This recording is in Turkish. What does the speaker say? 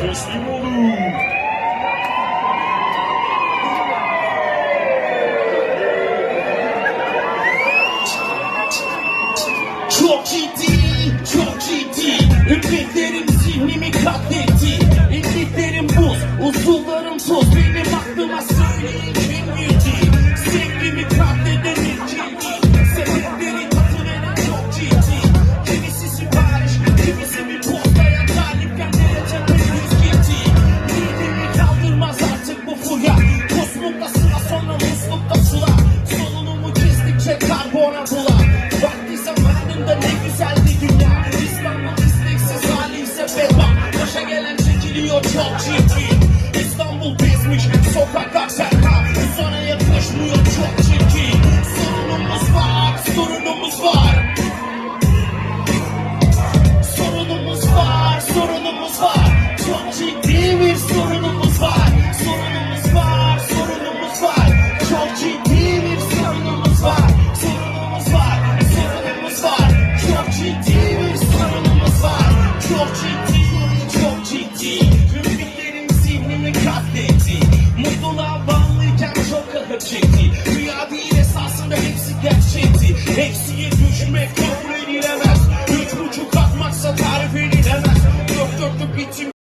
teslim olun. Çok ciddi, çok ciddi. Ümmetlerim zihnimi katletti. İlliklerim buz, usullarım toz. Benim aklıma söyleyin Kusmukta sıra sonra muslukta sular Solunumu kestikçe karbona bular Vakti zamanında ne güzeldi dünya. İstanbul isteksiz halimse bedvan Başa gelen çekiliyor çok ciddi. İstanbul bezmiş sokaklar serkan Sana yaklaşmıyor çok ciddi. Sorunumuz var, sorunumuz var